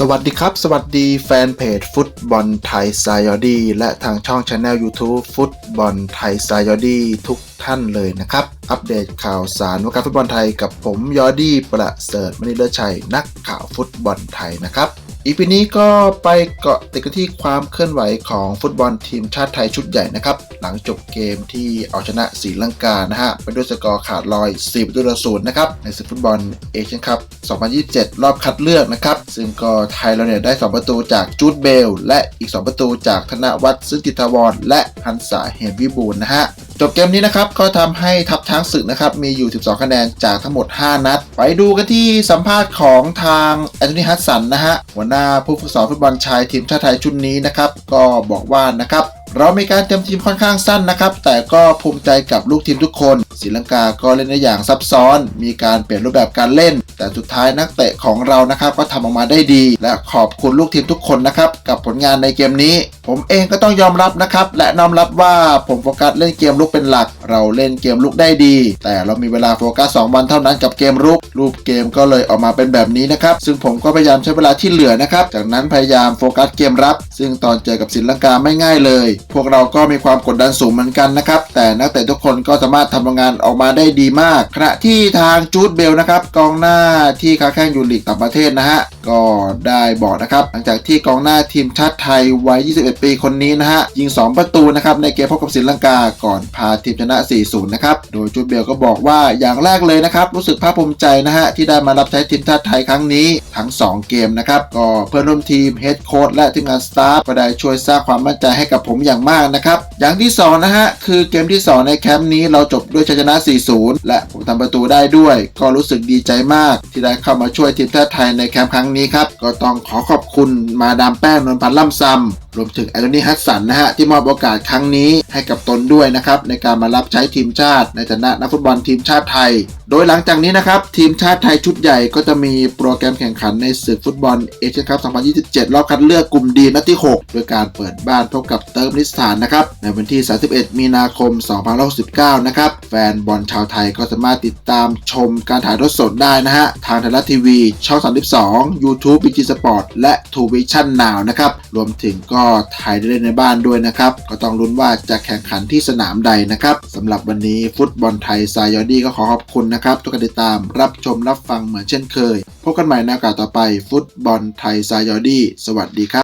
สวัสดีครับ สวัสดีแฟนเพจฟุตบอลไทยซายอดีและทางช่องช anel YouTube ฟุตบอลไทยซายอดีทุกท่านเลยนะครับ อัปเดตข่าวสารวงการฟุตบอลไทยกับผมยอดี้ประเสริฐมณีเลชัยนักข่าวฟุตบอลไทยนะครับ อีพีนี้ก็ไปเกาะติดกันที่ความเคลื่อนไหวของฟุตบอลทีมชาติไทยชุดใหญ่นะครับ หลังจบเกมที่เอาชนะศรีลังกานะฮะไปด้วยสกอร์ขาดลอย 4 ประตูต่อศูนย์นะครับ ในศึกฟุตบอลเอเชียนคัพ 2027 รอบคัดเลือกนะครับ ซึ่งก็ไทยเราเนี่ยได้ 2 ประตูจากจูดเบล และอีก 2 ประตูจากธนวัฒน์ซึ่งจิตรวรและฮันษาเฮมวิบูลนะฮะ จบเกมนี้นะครับก็ทำให้ทัพช้างศึกนะครับมีอยู่ 12 คะแนนจากทั้งหมด 5 นัด ไปดูกันที่สัมภาษณ์ของทางแอนโทนีฮัสสันนะฮะหัวหน้าผู้ฝึกสอนฟุตบอลชายทีมชาติไทยชุดนี้นะครับก็บอกว่านะครับเรามีการเตรียมทีมค่อนข้างสั้นนะครับ แต่ก็ภูมิใจกับลูกทีมทุกคนศรีลังกาก็เล่นได้อย่างซับซ้อน มีการเปลี่ยนรูปแบบการเล่น แต่สุดท้ายนักเตะของเรานะครับก็ทำออกมาได้ดี และขอบคุณลูกทีมทุกคนนะครับกับผลงานในเกมนี้ ผมเองก็ต้องยอมรับนะครับ และน้อมรับว่าผมโฟกัสเล่นเกมลุกเป็นหลัก เราเล่นเกมลุกได้ดี แต่เรามีเวลาโฟกัส 2 วันเท่านั้นกับเกมรุก รูปเกมก็เลยออกมาเป็นแบบนี้นะครับ ซึ่งผมก็พยายามใช้เวลาที่เหลือนะครับ จากนั้นพยายามโฟกัสเกมรับ ซึ่งตอนเจอกับศรีลังกาไม่ง่ายเลย พวกเราก็มีความกดดันสูงเหมือนกันนะครับ แต่นักเตะทุกคนก็สามารถทำงานออกมาได้ดีมาก ขณะที่ทางจูดเบลนะครับกองหน้าที่ค้าแข่งอยู่ลีกต่างประเทศนะฮะ ก็ได้บอกนะครับ หลังจากที่กองหน้าทีมชาติไทยวัย 21 ปีคนนี้นะฮะ ยิง 2 ประตูนะครับในเกมพบกับศรีลังกาก่อนพาทีมชนะ 4-0 นะครับ โดยจูดเบลก็บอกว่าอย่างแรกเลยนะครับ รู้สึกภาคภูมิใจนะฮะ ที่ได้มารับใช้ทีมชาติไทยครั้งนี้ทั้ง 2 เกมนะครับ ก็เพื่อนร่วมทีมเฮดโค้ชและทีมงานสตาฟก็ได้ช่วยสร้างความมั่นใจให้กับผมอย่างมากนะครับอย่างที่2นะฮะคือเกมที่ 2 ในแคมป์นี้เราจบด้วยชัยชนะ 4-0 และผมทำประตูได้ด้วย ก็รู้สึกดีใจมากที่ได้เข้ามาช่วยทีมชาติไทยในแคมป์ครั้งนี้ครับ ก็ต้องขอขอบคุณมาดามแป้งนวลพันธ์ล่ำซำ รวมถึงแอนโทนีฮัสสันนะฮะที่มอบโอกาสครั้งนี้ให้กับตนด้วยนะครับในการมารับใช้ทีมชาติในฐานะนักฟุตบอลทีมชาติไทย โดยหลังจากนี้นะครับทีมชาติไทยชุดใหญ่ก็จะมีโปรแกรมแข่งขันในศึกฟุตบอลเอเชียนคัพ 2027 รอบคัดเลือกกลุ่มดีนัดที่ 6 โดยการเปิดบ้านพบกับเติร์กมินิสถานนะครับในวันที่ 31 มีนาคม 2069 นะครับแฟนบอลชาวไทยก็สามารถติดตามชมการถ่ายทอดสดได้นะฮะทางไทยรัฐทีวี ช่อง 32 YouTube BG Sport และ t ูวิชั่น Now นะครับรวมถึงก็ไทยได้เล่นในบ้านด้วยนะครับ ก็ต้องลุ้นว่าจะแข่งขันที่สนามใดนะครับสำหรับวันนี้ฟุตบอลไทยซายอดี้ก็ขอขอบคุณนะครับทุกการติดตามรับชมรับฟังเหมือนเช่นเคย พบกันใหม่ในโอกาสต่อไปฟุตบอลไทยซายอดี้สวัสดีครับ